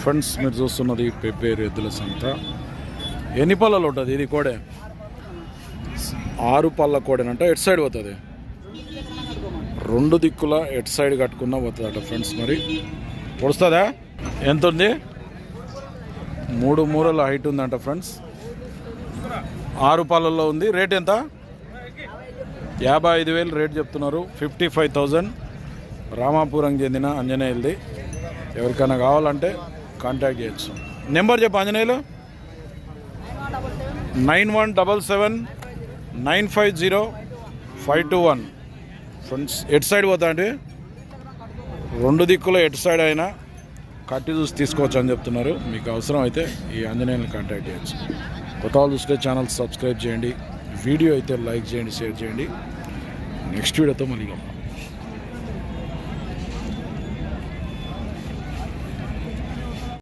Friends మీరు చూస్తున్నది పెబ్బేరు ఎద్దుల సంత. ఎన్ని పళ్ళలు ఉంటుంది? ఇది కోడే. ఆరు పళ్ళ కోడేనంట ఎట్ సైడ్ పోతుంది? రెండు దిక్కుల ఎట్ సైడ్ కట్టుకున్నా పోతుందట ఫ్రెండ్స్ మరి. పొడుస్తుందా? ఎంత ఉంది మూడు మూరల హైట్ ఉందంట ఫ్రెండ్స్. ఆరు పాలల్లో ఉంది. రేట్ ఎంత? యాభై ఐదు వేలు రేట్ చెప్తున్నారు. Fifty five thousand. రామాపురం చెందిన ఆంజనేయులది ఎవరికైనా కావాలంటే కాంటాక్ట్ చేయొచ్చు. నెంబర్ చెప్పు Anjaneyulu. Nine one double seven nine five zero five two one. Friends at side పోతా అంటే రెండు దిక్కులో ఎటు సైడ్ అయినా కట్టి చూసి తీసుకోవచ్చు అని చెప్తున్నారు. మీకు అవసరం అయితే ఈ ఆంజనేయులను కాంటాక్ట్ చేయొచ్చు. కొత్త వాళ్ళు చూస్తే ఛానల్ సబ్స్క్రైబ్ చేయండి. వీడియో అయితే లైక్ చేయండి షేర్ చేయండి. నెక్స్ట్ వీడియోతో మళ్ళీ